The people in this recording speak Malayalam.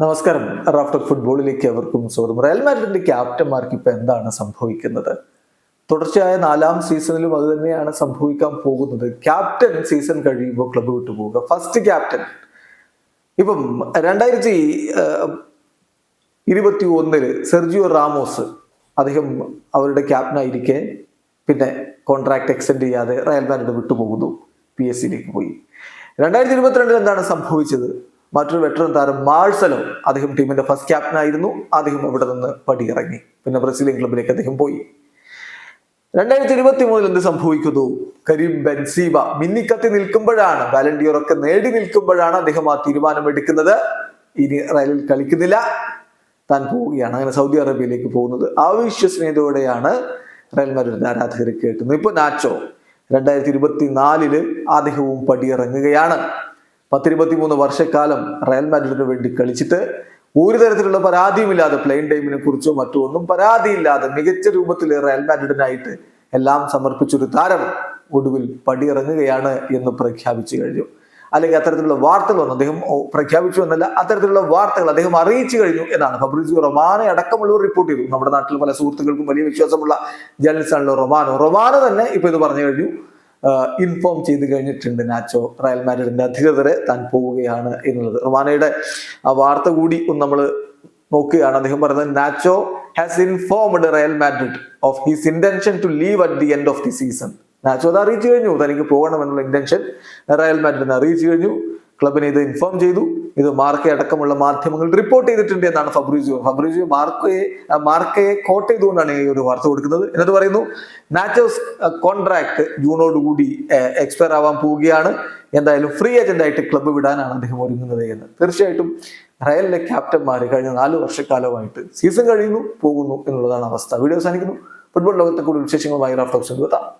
നമസ്കാരം. റാഫ്റ്റർ ഫുട്ബോളിലേക്ക് അവർക്കും സ്വാഗതം. റയൽ മാഡ്രിഡിന്റെ ക്യാപ്റ്റന്മാർക്ക് ഇപ്പൊ എന്താണ് സംഭവിക്കുന്നത്? തുടർച്ചയായ നാലാം സീസണിലും അത് തന്നെയാണ് സംഭവിക്കാൻ പോകുന്നത്. ക്യാപ്റ്റൻ സീസൺ കഴിയുമ്പോൾ ക്ലബ് വിട്ടു പോവുക. First captain. ഇപ്പം രണ്ടായിരത്തി ഇരുപത്തി ഒന്നിൽ സെർജിയോ റാമോസ് അദ്ദേഹം അവരുടെ ക്യാപ്റ്റനായിരിക്കെ പിന്നെ കോൺട്രാക്ട് എക്സ്റ്റെൻഡ് ചെയ്യാതെ റയൽ മാഡ്രിഡ് വിട്ടുപോകുന്നു പി എസ് സിയിലേക്ക് പോയി. രണ്ടായിരത്തി ഇരുപത്തിരണ്ടിൽ എന്താണ് സംഭവിച്ചത്? മറ്റൊരു വെറ്ററൻ താരം മാഴ്സലോ അദ്ദേഹം ടീമിന്റെ ഫസ്റ്റ് ക്യാപ്റ്റൻ ആയിരുന്നു. അദ്ദേഹം ഇവിടെ നിന്ന് പടിയിറങ്ങി. പിന്നെ ബ്രസീലിയൻ ക്ലബിലേക്ക് അദ്ദേഹം പോയി. രണ്ടായിരത്തി ഇരുപത്തി മൂന്നിൽ എന്ത് സംഭവിക്കുന്നു? കരീം ബെൻസീബ മിന്നിക്കത്തി നിൽക്കുമ്പോഴാണ് ബാലൻഡിയോറൊക്കെ നേടി നിൽക്കുമ്പോഴാണ് അദ്ദേഹം ആ തീരുമാനം എടുക്കുന്നത്. ഇനി റയലിൽ കളിക്കുന്നില്ല. താൻ പോവുകയാണ്. അങ്ങനെ സൗദി അറേബ്യയിലേക്ക് പോകുന്നത്. അവിശ്വസനീയതയോടെയാണ് റയൽ മാഡ്രിഡ് ആരാധകർ കേട്ടുന്നത് ഇപ്പൊ നാച്ചോ രണ്ടായിരത്തി ഇരുപത്തി നാലിൽ അദ്ദേഹവും പടിയിറങ്ങുകയാണ്. പത്തിരുപത്തി മൂന്ന് വർഷക്കാലം റയൽ മാഡ്രിഡിന് വേണ്ടി കളിച്ചിട്ട് ഒരു തരത്തിലുള്ള പരാതിയുമില്ലാതെ പ്ലെയിൻ ടൈമിനെ കുറിച്ചോ മറ്റോ ഒന്നും പരാതിയില്ലാതെ മികച്ച രൂപത്തിൽ റയൽ മാഡ്രിഡിനായിട്ട് എല്ലാം സമർപ്പിച്ചൊരു താരം ഒടുവിൽ പടിയിറങ്ങുകയാണ് എന്ന് പ്രഖ്യാപിച്ചു കഴിഞ്ഞു. അല്ലെങ്കിൽ അത്തരത്തിലുള്ള വാർത്തകൾ വന്നു അദ്ദേഹം പ്രഖ്യാപിച്ചു എന്നല്ല അത്തരത്തിലുള്ള വാർത്തകൾ അദ്ദേഹം അറിയിച്ചു കഴിഞ്ഞു എന്നാണ് ഫബ്രിസിയോ റൊമാനെ അടക്കമുള്ളവർ റിപ്പോർട്ട് ചെയ്തു. നമ്മുടെ നാട്ടിൽ പല സുഹൃത്തുക്കൾക്കും വലിയ വിശ്വാസമുള്ള ജേർണലിസ്റ്റ് ആണല്ലോ റൊമാനോ. റൊമാനോ തന്നെ ഇപ്പൊ ഇത് പറഞ്ഞു കഴിഞ്ഞു. ഇൻഫോം ചെയ്ത് കഴിഞ്ഞിട്ടുണ്ട് നാച്ചോ റയൽ മാഡ്രിഡിന്റെ അധികൃതരെ താൻ പോവുകയാണ് എന്നുള്ളത്. റൊമാനയുടെ ആ വാർത്ത കൂടി ഒന്ന് നമ്മൾ നോക്കുകയാണ്. അദ്ദേഹം പറയുന്നത് Nacho has informed Real Madrid of his intention to leave at the end of the season Nacho അത് അറിയിച്ചു കഴിഞ്ഞു. തനിക്ക് പോകണമെന്നുള്ള ഇന്റൻഷൻ റയൽ മാഡ്രിഡിനെ അറിയിച്ചു കഴിഞ്ഞു. ക്ലബിനെ ഇത് ഇൻഫോം ചെയ്തു. ഇത് മാർക്കെ അടക്കമുള്ള മാധ്യമങ്ങൾ റിപ്പോർട്ട് ചെയ്തിട്ടുണ്ട് എന്നാണ് ഫബ്രീസിയോ. ഫബ്രീസിയോ മാർക്കയെ മാർക്കയെ കോട്ട് ചെയ്തുകൊണ്ടാണ് ഈ ഒരു വാർത്ത കൊടുക്കുന്നത്. എന്നിട്ട് പറയുന്നു നാച്ചോസ് കോൺട്രാക്ട് ജൂണോടുകൂടി എക്സ്പയർ ആവാൻ പോവുകയാണ്. എന്തായാലും ഫ്രീ ഏജന്റ് ആയിട്ട് ക്ലബ്ബ് വിടാനാണ് അദ്ദേഹം ഒരുങ്ങുന്നത് എന്ന്. തീർച്ചയായിട്ടും റയലിലെ ക്യാപ്റ്റന്മാർ കഴിഞ്ഞ നാല് വർഷക്കാലമായിട്ട് സീസൺ കഴിയുന്നു പോകുന്നു എന്നുള്ളതാണ് അവസ്ഥ. വീഡിയോ അവസാനിക്കുന്നു. ഫുട്ബോൾ ലോകത്തെ കൂടുതൽ വിശേഷങ്ങളുമായി റാഫ്റ്റോക്സ് എത്താം